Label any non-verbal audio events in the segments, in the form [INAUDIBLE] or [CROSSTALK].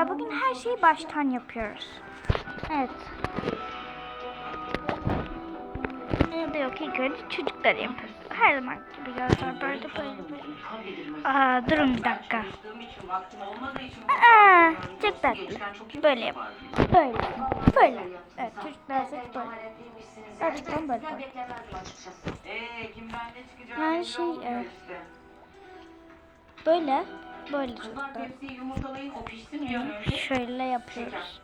Arkadaşlar bugün her şeyi baştan yapıyoruz. Evet. Ne de yok ilk önce çocukları yapıyoruz. Her zaman gibi gözler böyle böyle böyle. Aa durun bir dakika. Aa çok tatlı. Böyle yap. Böyle. Böyle. Evet çocuklar set böyle. Gerçekten böyle. Yani belli şey, e. Böyle. Böyle Bunlar çocuklar. tepsiyi yumurtalayın o pişsin bir an önce. Şöyle yapıyoruz.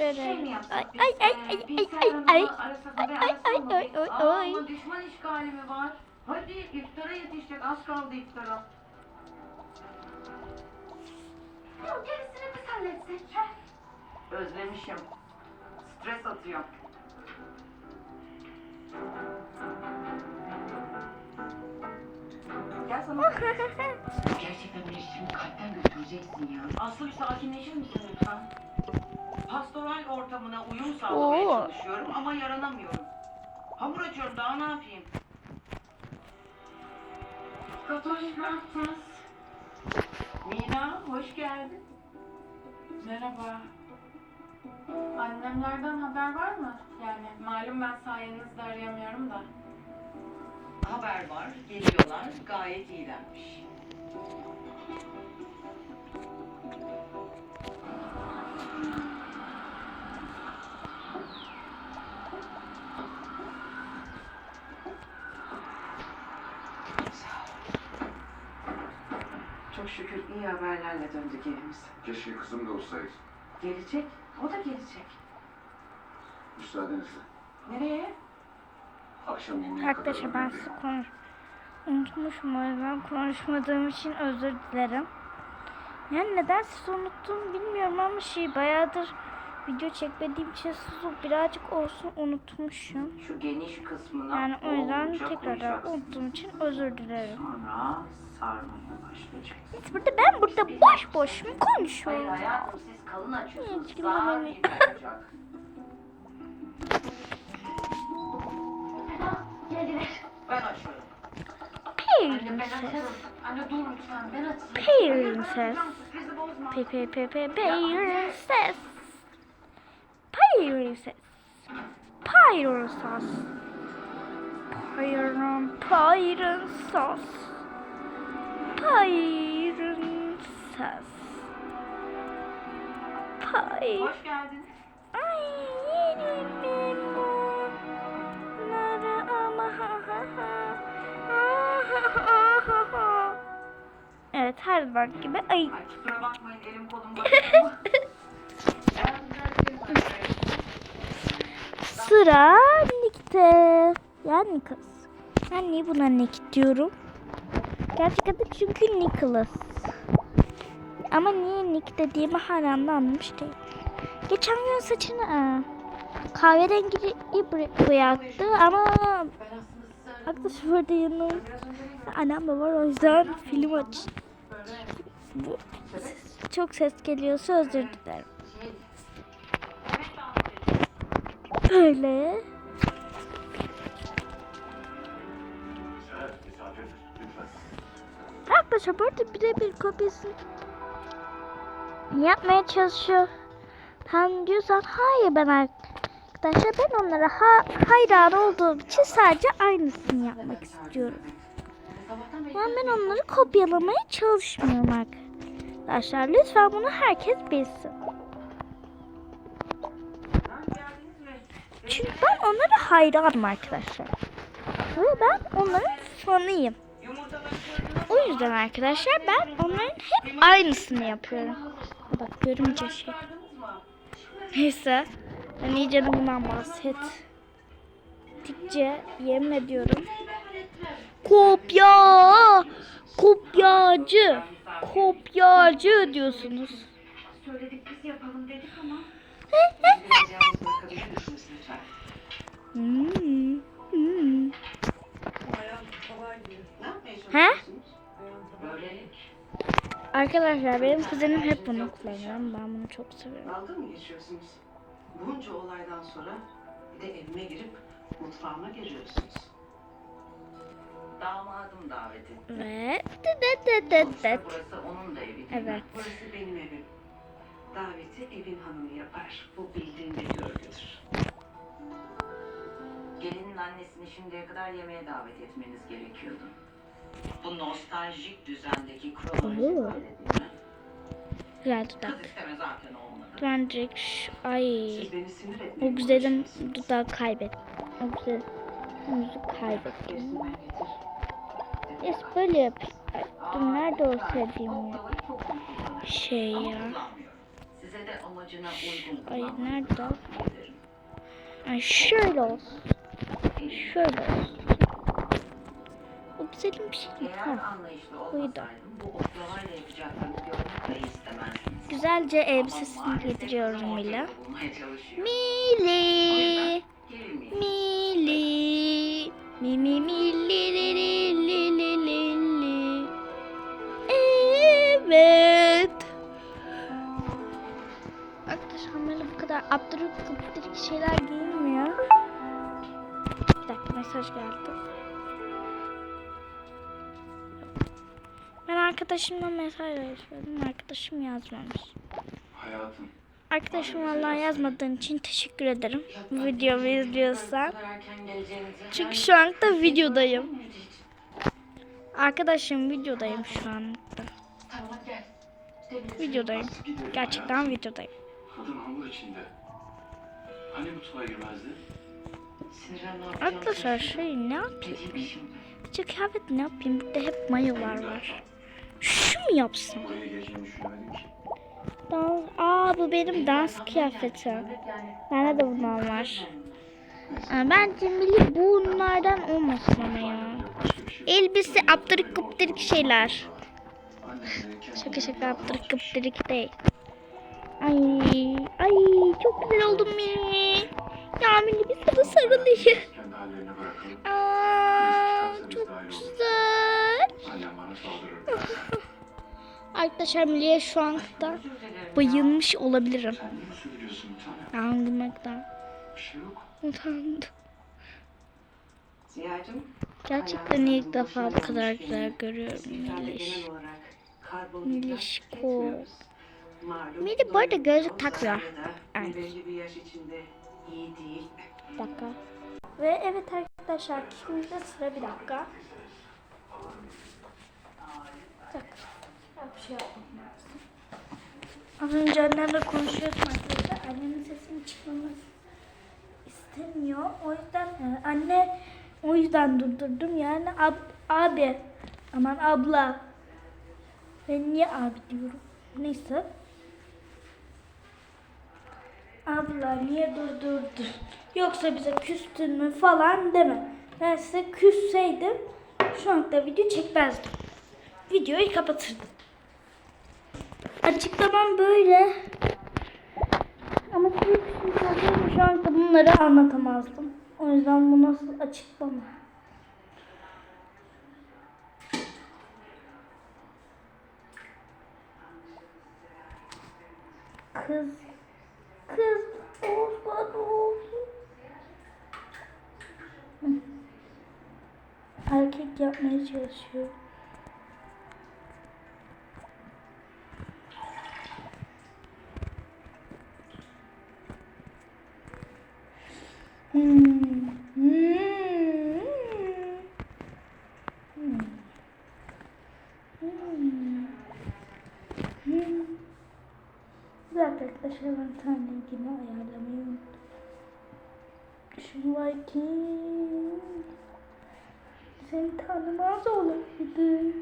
Böyle. Ay ay ay ay ay ay ay. Ay ay ay ay ay ay. Düşman işgali mi var? Hadi iftara yetişecek az kaldı iftara. Gerisini biz halletsek. Özlemişim. Stres atıyor. Gel sana. Gerçekten beni şimdi kalpten götüreceksin ya. Aslı bir sakinleşir misin lütfen? Pastoral ortamına uyum sağlamaya Oo. çalışıyorum ama yaranamıyorum. Hamur açıyorum daha ne yapayım? Ne yaptınız? Mina hoş geldin. Merhaba. Annemlerden haber var mı? Yani malum ben sayenizde arayamıyorum da. Haber var, geliyorlar, gayet iyilermiş. Çok şükür iyi haberlerle döndük evimize. Keşke kızım da olsaydı. Gelecek, o da gelecek. Müsaadenizle. Nereye? Akşam yemeğe Arkadaşlar ben sizi konuş unutmuşum o yüzden konuşmadığım için özür dilerim. Yani neden sizi unuttum bilmiyorum ama şey bayağıdır video çekmediğim için sizi birazcık olsun unutmuşum. Şu geniş kısmına Yani o yüzden koyacaksın. unuttuğum için özür dilerim. Sonra sarmaya başlayacaksın. Biz burada ben burada boş boş mu Hayır konuşuyorum? hayatım siz kalın açıyorsunuz. Hiç kimse gibi Ben açıyorum. Prinses. Anne dur lütfen ben açayım. Prinses. Sürprizi bozma. Pe pe pe. Pyron Prinses. Prinses. Py. Hoş geldin. Ay yerim Evet her zaman gibi ay Ay kusura bakmayın elim kolum. [LAUGHS] Sıra Nick'te. Yani kız. Ben niye buna Nick diyorum? Gerçek adı çünkü Nicholas. Ama niye Nick dediğimi hala anlamış değil. Geçen gün saçını aa, kahverengi boyattı ama arkadaş burada yanım. Annem de var o yüzden film aç. Bu, çok ses geliyorsa özür dilerim. Böyle. Arkadaşlar burada birebir kopyasını yapmaya çalışıyor. Sen diyorsan hayır ben arkadaşlar ben onlara ha hayran olduğum için sadece aynısını yapmak istiyorum. Yani ben onları kopyalamaya çalışmıyorum arkadaşlar. Lütfen bunu herkes bilsin. Çünkü ben onlara hayranım arkadaşlar. Ve ben onların fanıyım. O yüzden arkadaşlar ben onların hep aynısını yapıyorum. Bak görümce şey. Neyse. Ben iyice bundan bahset. Dikçe yemin ediyorum. Kopya! Kopyacı! Kopyacı diyorsunuz. Söyledik biz yapalım dedik ama. Hmm. Hmm. Böbrek. Arkadaşlar benim kuzenim hep bunu kullanıyor. Ben bunu çok seviyorum. Dalga mı geçiyorsunuz? Bunca olaydan sonra bir de evime girip mutfağıma giriyorsunuz. Damadım davet etti. Dı dı dı Sonuçta dı. burası onun da evi değil Evet. mi? Burası benim evim. Daveti evin hanımı yapar. Bu bildiğin bir görgüdür. Gelinin annesini şimdiye kadar yemeğe davet etmeniz gerekiyordu. Bu nostaljik düzendeki kronoloji Oo. böyle değil mi? Güzel Kız dudak. isteme zaten olmadı. Ben direkt şu- ay Siz beni sinir etmeye o güzelim uğraşıyorsunuz. dudağı kaybettim. O güzel yüzü kaybettim. Getir. Yes böyle yap. Ay, Dur nerede o ya? Şey ya. Ay, nerede? Ay şöyle olsun. Şöyle olsun. O güzelim bir şey. Eğer Ha. buydu. Güzelce elbisesini giydiriyorum Mila. O Mili. yüzden gerilmeyin. Mili. Evet. Arkadaşlar böyle bu kadar abduruk abduruk şeyler giyinmiyor. Bir dakika mesaj geldi. Ben arkadaşımla mesaj yazıyordum. Arkadaşım yazmamış. Hayatım. Arkadaşım vallahi yazmadığın için teşekkür ederim. Bu videomu izliyorsan. Çünkü şu anda videodayım. Arkadaşım videodayım şu anda. Videodayım. Gerçekten videodayım. Kadın hamur içinde. Hani mutfağa girmezdi? Arkadaşlar şey ne yapayım? Şu kıyafet ne yapayım? Burada hep mayolar var. Şu mu yapsam? Dans. Aa bu benim dans kıyafetim. Bende de bundan var. Aa, bence milli bunlardan olmasın ama ya. Şey. Elbise aptırık kuptırık şeyler. Şaka şaka bir aptırık laf kuptırık değil. Ay, ay çok güzel oldum Mini. Ya Mini bir sana sarılayım. Aa, çok güzel. Saldırır. Arkadaşlar Milli'ye şu anda bayılmış olabilirim. Şey yok. utandım. Gerçekten ilk defa bu kadar güzel görüyorum Bizlerde Milişko. Mili bu arada gözlük takmıyor. Evet. Bir dakika. Ve evet arkadaşlar şimdi de sıra bir dakika. Bir dakika. Bir şey. Az önce annemle konuşuyordum arkadaşlar. Annemin sesinin çıkmaması istemiyor. O yüzden e, anne o yüzden durdurdum. Yani ab, abi aman abla. Ben niye abi diyorum? Neyse. Abla niye durdurdun? Yoksa bize küstün mü falan deme. Ben size küsseydim şu anda video çekmezdim. Videoyu kapatırdım. Açıklamam böyle. Ama size olduğum şu anda bunları anlatamazdım. O yüzden bu nasıl açıklama? Kız Kız olmadı olsun. Erkek yapmaya çalışıyor. Hmm. Hmm. Hmm. Hmm. Bir dakika arkadaşlar ben tane rengini ayarlamayı. Şunu bakayım. Seni tanımaz olabilir.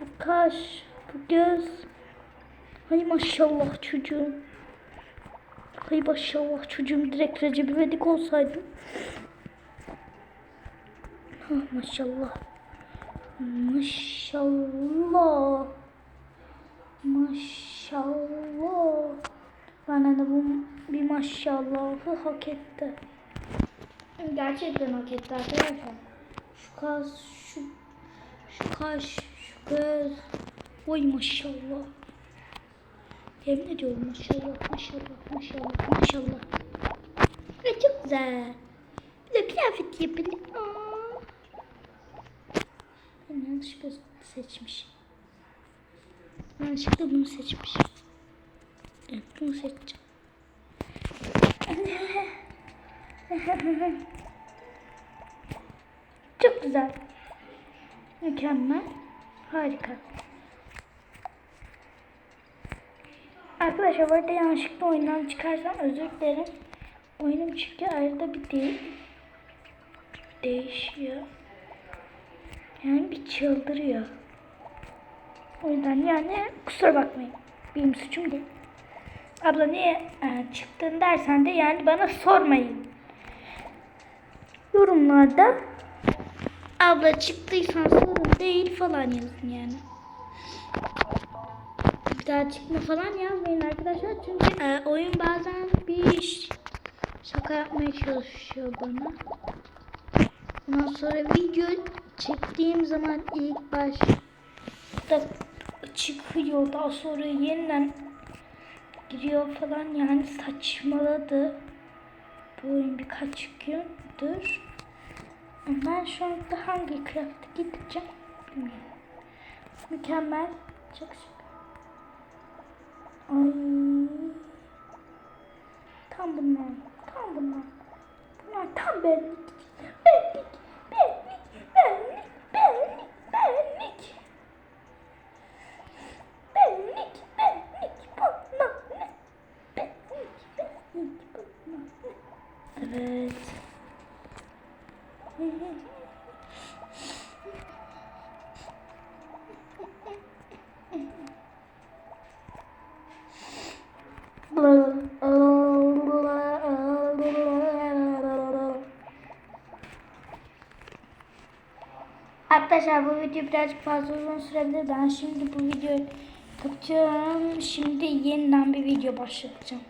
Bu kaş, bu göz. Ay maşallah çocuğum. Ay maşallah çocuğum direkt Recep İvedik olsaydım. Ha, maşallah. Maşallah. Maşallah. Bana da bu bir maşallahı hak etti. Gerçekten hak etti arkadaşlar. Şu kaş, şu, şu kaş, şu göz. Oy maşallah. Yemin ediyorum maşallah, maşallah, maşallah, maşallah. Ve çok güzel. Bir de kıyafet yapın. Aa. Ben yanlışlıkla seçmişim. Yanlışlıkla bunu seçmişim. Evet bunu seçeceğim. [LAUGHS] Çok güzel. Mükemmel. Harika. Arkadaşlar bu arada yanlışlıkla oyundan çıkarsam özür dilerim. Oyunum çünkü arada bir değil değişiyor. Yani bir çıldırıyor. O yüzden yani kusura bakmayın. Benim suçum değil. Abla niye e, çıktın dersen de yani bana sormayın. Yorumlarda abla çıktıysan sorun değil falan yazın yani. Bir daha çıkma falan yazmayın arkadaşlar. Çünkü e, oyun bazen bir şaka yapmaya çalışıyor bana. Ondan sonra video çektiğim zaman ilk başta çıkıyor. Daha sonra yeniden giriyor falan yani saçmaladı. Bu oyun birkaç gündür. Ben şu anda hangi craft'a gideceğim bilmiyorum. Mükemmel. Çok süper. Ay. Tam bunlar. Tam bunlar. Bunlar tam benlik. Benlik. Benlik. Benlik. Benlik. Benlik. Benlik. Bunlar ne? Benlik. Benlik. Bunlar ne? Evet. Arkadaşlar bu video birazcık fazla uzun sürebilir. Ben şimdi bu videoyu kapatacağım. Şimdi yeniden bir video başlatacağım.